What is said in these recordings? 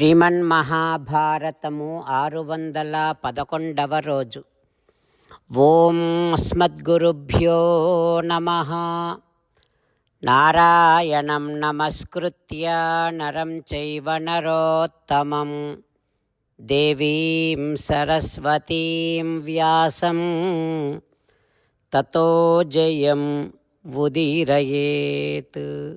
శ్రీమన్మహాభారతము ఆరు వందల పదకొండవ రోజు. ఓం అస్మద్గురుభ్యో నమ. నారాయణం నమస్కృత్య నరం చైవ నరోత్తమం. దేవీం సరస్వతీం వ్యాసం. తతో జయం ఉదీరయేత్.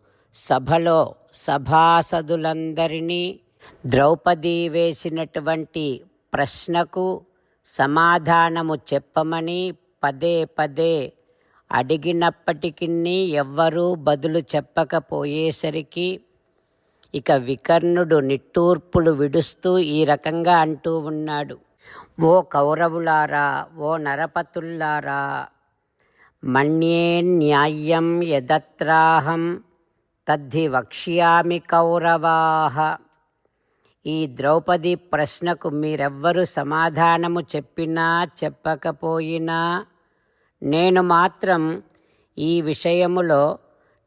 సభలో సభాసదులందరినీ ద్రౌపది వేసినటువంటి ప్రశ్నకు సమాధానము చెప్పమని పదే పదే అడిగినప్పటికీ ఎవ్వరూ బదులు చెప్పకపోయేసరికి ఇక వికర్ణుడు నిట్టూర్పులు విడుస్తూ ఈ రకంగా అంటూ ఉన్నాడు. ఓ కౌరవులారా ఓ నరపతుల్లారా మన్యే న్యాయం యదత్రాహం తద్ధి వక్ష్యామి కౌరవాహ ఈ ద్రౌపది ప్రశ్నకు మీరెవ్వరు సమాధానము చెప్పినా చెప్పకపోయినా నేను మాత్రం ఈ విషయములో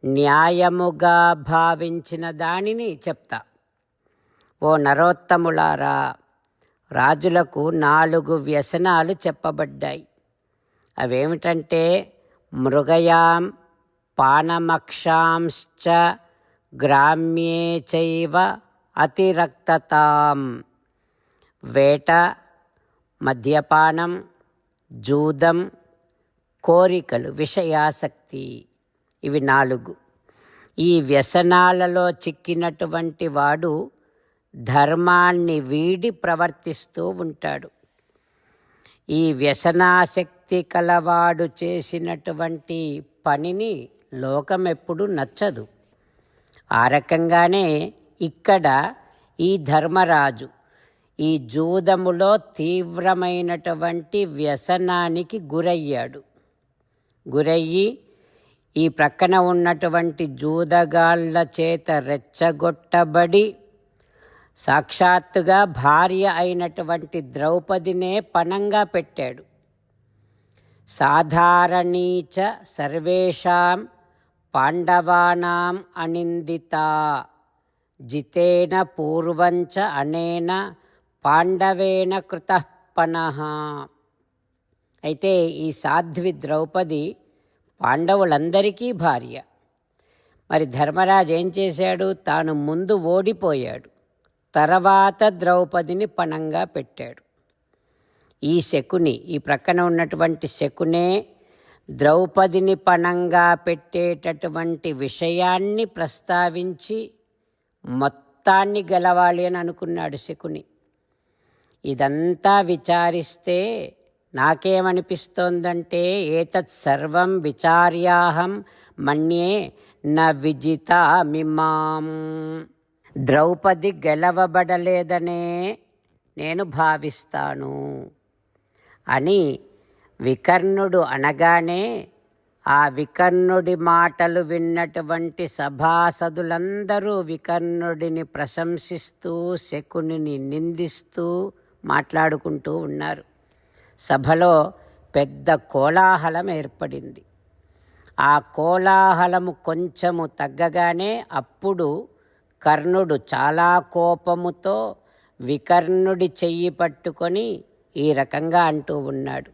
న్యాయముగా భావించిన దానిని చెప్తా. ఓ నరోత్తములారా రాజులకు నాలుగు వ్యసనాలు చెప్పబడ్డాయి. అవేమిటంటే మృగయాం పానమక్షాంశ్చ గ్రామ్యే చైవ అతిరక్తతాం వేట మద్యపానం జూదం కోరికలు విషయాసక్తి ఇవి నాలుగు. ఈ వ్యసనాలలో చిక్కినటువంటి వాడు ధర్మాన్ని వీడి ప్రవర్తిస్తూ ఉంటాడు. ఈ వ్యసనాశక్తి కలవాడు చేసినటువంటి పనిని లోకం ఎప్పుడు నచ్చదు. ఆ రకంగానే ఇక్కడ ఈ ధర్మరాజు ఈ జూదములో తీవ్రమైనటువంటి వ్యసనానికి గురయ్యాడు. గురయ్యి ఈ ప్రక్కన ఉన్నటువంటి జూదగాళ్ళ చేత రెచ్చగొట్టబడి సాక్షాత్తుగా భార్య అయినటువంటి ద్రౌపదినే పణంగా పెట్టాడు. సాధారణీచ సర్వేషాం పాండవానాం అనిందిత. జితేన పూర్వంచ అనేన పాండవేన కృతపన అయితే ఈ సాధ్వి ద్రౌపది పాండవులందరికీ భార్య. మరి ధర్మరాజు ఏం చేశాడు? తాను ముందు ఓడిపోయాడు. తర్వాత ద్రౌపదిని పణంగా పెట్టాడు. ఈ శకుని ఈ ప్రక్కన ఉన్నటువంటి శకునే ద్రౌపదిని పణంగా పెట్టేటటువంటి విషయాన్ని ప్రస్తావించి మొత్తాన్ని గెలవాలి అని అనుకున్నాడు శకుని. ఇదంతా విచారిస్తే నాకేమనిపిస్తోందంటే ఏతత్ సర్వం విచార్యాహం మన్యే న విజిత మిమాం ద్రౌపది గెలవబడలేదనే నేను భావిస్తాను అని వికర్ణుడు అనగానే ఆ వికర్ణుడి మాటలు విన్నటువంటి సభాసదులందరూ వికర్ణుడిని ప్రశంసిస్తూ శకునిని నిందిస్తూ మాట్లాడుకుంటూ ఉన్నారు. సభలో పెద్ద కోలాహలం ఏర్పడింది. ఆ కోలాహలము కొంచెము తగ్గగానే అప్పుడు కర్ణుడు చాలా కోపముతో వికర్ణుడి చెయ్యి పట్టుకొని ఈ రకంగా అంటూ ఉన్నాడు.